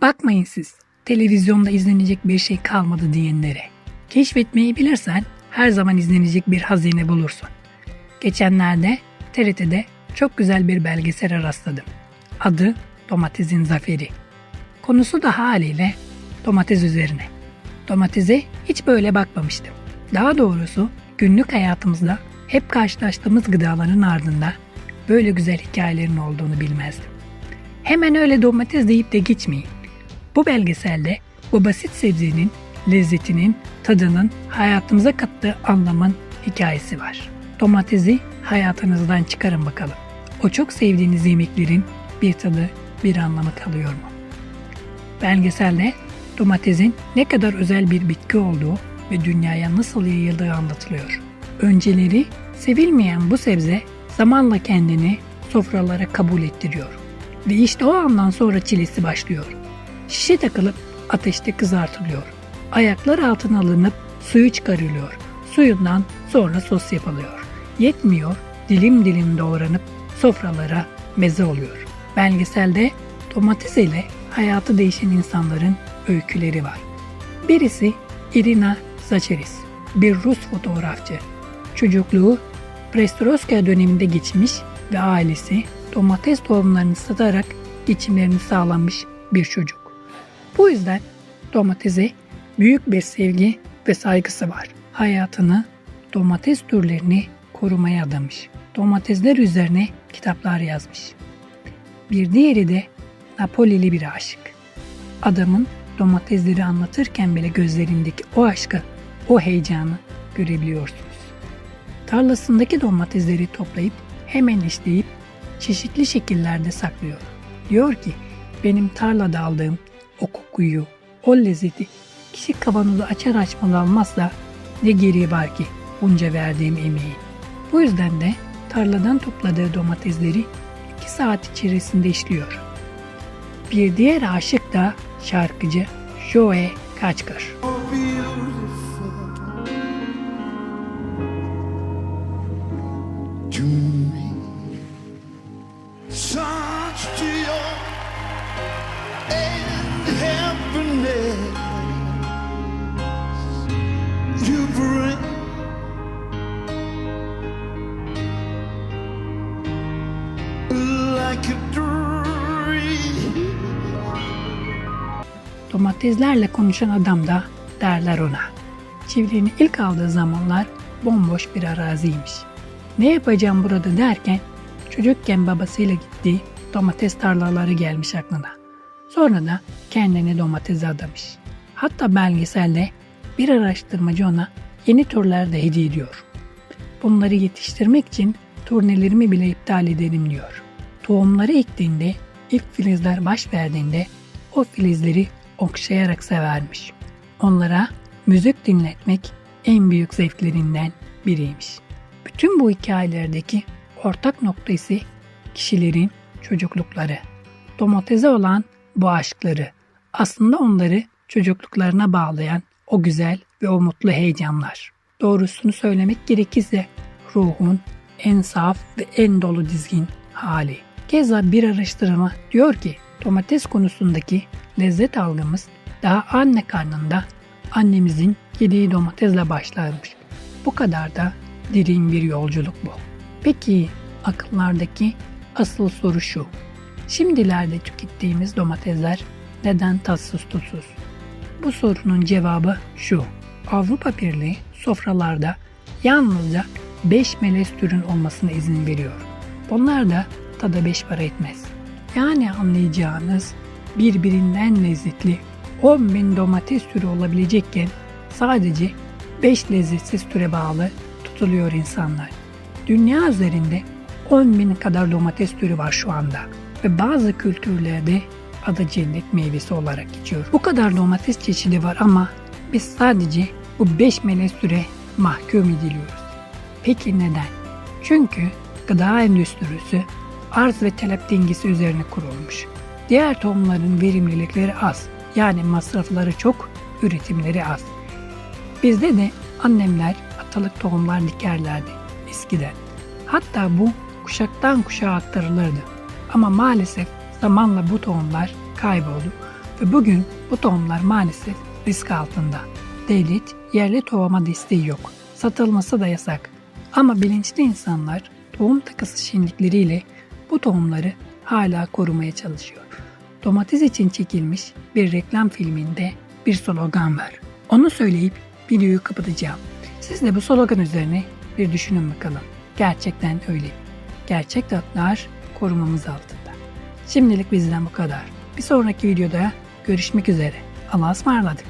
Bakmayın siz, televizyonda izlenecek bir şey kalmadı diyenlere. Keşfetmeyi bilirsen her zaman izlenecek bir hazine bulursun. Geçenlerde TRT'de çok güzel bir belgesele rastladım. Adı Domatesin Zaferi. Konusu da haliyle domates üzerine. Domatese hiç böyle bakmamıştım. Daha doğrusu günlük hayatımızda hep karşılaştığımız gıdaların ardında böyle güzel hikayelerin olduğunu bilmezdim. Hemen öyle domates deyip de geçmeyin. Bu belgeselde bu basit sebzenin lezzetinin, tadının hayatımıza kattığı anlamın hikayesi var. Domatesi hayatınızdan çıkarın bakalım. O çok sevdiğiniz yemeklerin bir tadı, bir anlamı kalıyor mu? Belgeselde domatesin ne kadar özel bir bitki olduğu ve dünyaya nasıl yayıldığı anlatılıyor. Önceleri sevilmeyen bu sebze zamanla kendini sofralara kabul ettiriyor. Ve işte o andan sonra çilesi başlıyor. Şişe takılıp ateşte kızartılıyor. Ayaklar altına alınıp suyu çıkarılıyor. Suyundan sonra sos yapılıyor. Yetmiyor, dilim dilim doğranıp sofralara meze oluyor. Belgeselde domates ile hayatı değişen insanların öyküleri var. Birisi Irina Zacheris, bir Rus fotoğrafçı. Çocukluğu Perestroika döneminde geçmiş ve ailesi domates tohumlarını satarak geçimlerini sağlamış bir çocuk. Bu yüzden domatese büyük bir sevgi ve saygısı var. Hayatını domates türlerini korumaya adamış. Domatesler üzerine kitaplar yazmış. Bir diğeri de Napolili bir aşık. Adamın domatesleri anlatırken bile gözlerindeki o aşkı, o heyecanı görebiliyorsunuz. Tarlasındaki domatesleri toplayıp hemen işleyip çeşitli şekillerde saklıyor. Diyor ki benim tarlada aldığım o kokuyu, o lezzeti kişi kavanozu açar açmadan almazsa ne geriye var ki bunca verdiğim emeği. Bu yüzden de tarladan topladığı domatesleri iki saat içerisinde işliyor. Bir diğer aşık da şarkıcı Joe Kaçkar. to Domateslerle konuşan adam da derler ona. Çiftliğini ilk aldığı zamanlar bomboş bir araziymiş. Ne yapacağım burada derken çocukken babasıyla gittiği domates tarlaları gelmiş aklına. Sonra da kendini domatese adamış. Hatta belgeselde bir araştırmacı ona yeni türler de hediye ediyor. Bunları yetiştirmek için turnelerimi bile iptal ederim diyor. Tohumları ektiğinde, ilk filizler baş verdiğinde o filizleri okşayarak severmiş. Onlara müzik dinletmek en büyük zevklerinden biriymiş. Bütün bu hikayelerdeki ortak nokta ise kişilerin çocuklukları. Domatese olan bu aşkları, aslında onları çocukluklarına bağlayan o güzel ve o mutlu heyecanlar. Doğrusunu söylemek gerekirse ruhun en saf ve en dolu dizgin hali. Keza bir araştırma diyor ki domates konusundaki lezzet algımız daha anne karnında annemizin yediği domatesle başlarmış. Bu kadar da derin bir yolculuk bu. Peki akıllardaki asıl soru şu. Şimdilerde tükettiğimiz domatesler neden tatsız tutsuz? Bu sorunun cevabı şu. Avrupa Birliği sofralarda yalnızca 5 melez türün olmasına izin veriyor. Bunlar da tada 5 para etmez. Yani anlayacağınız birbirinden lezzetli 10 bin domates türü olabilecekken sadece 5 lezzetsiz türe bağlı tutuluyor insanlar. Dünya üzerinde 10 bin kadar domates türü var şu anda ve bazı kültürlerde adı cennet meyvesi olarak geçiyor. Bu kadar domates çeşidi var ama biz sadece bu 5 melez türe mahkum ediliyoruz. Peki neden? Çünkü gıda endüstrisi arz ve talep dengesi üzerine kurulmuş. Diğer tohumların verimlilikleri az. Yani masrafları çok, üretimleri az. Bizde de annemler atalık tohumlar dikerlerdi eskiden. Hatta bu kuşaktan kuşağa aktarılırdı. Ama maalesef zamanla bu tohumlar kayboldu Ve bugün bu tohumlar maalesef risk altında. Devlet yerli tohuma desteği yok. Satılması da yasak. Ama bilinçli insanlar tohum takısı şenlikleriyle bu tohumları hala korumaya çalışıyor. Domates için çekilmiş bir reklam filminde bir slogan var. Onu söyleyip videoyu kapatacağım. Siz de bu slogan üzerine bir düşünün bakalım. Gerçekten öyle. Gerçek tatlar korumamız altında. Şimdilik bizden bu kadar. Bir sonraki videoda görüşmek üzere. Allah'a ısmarladık.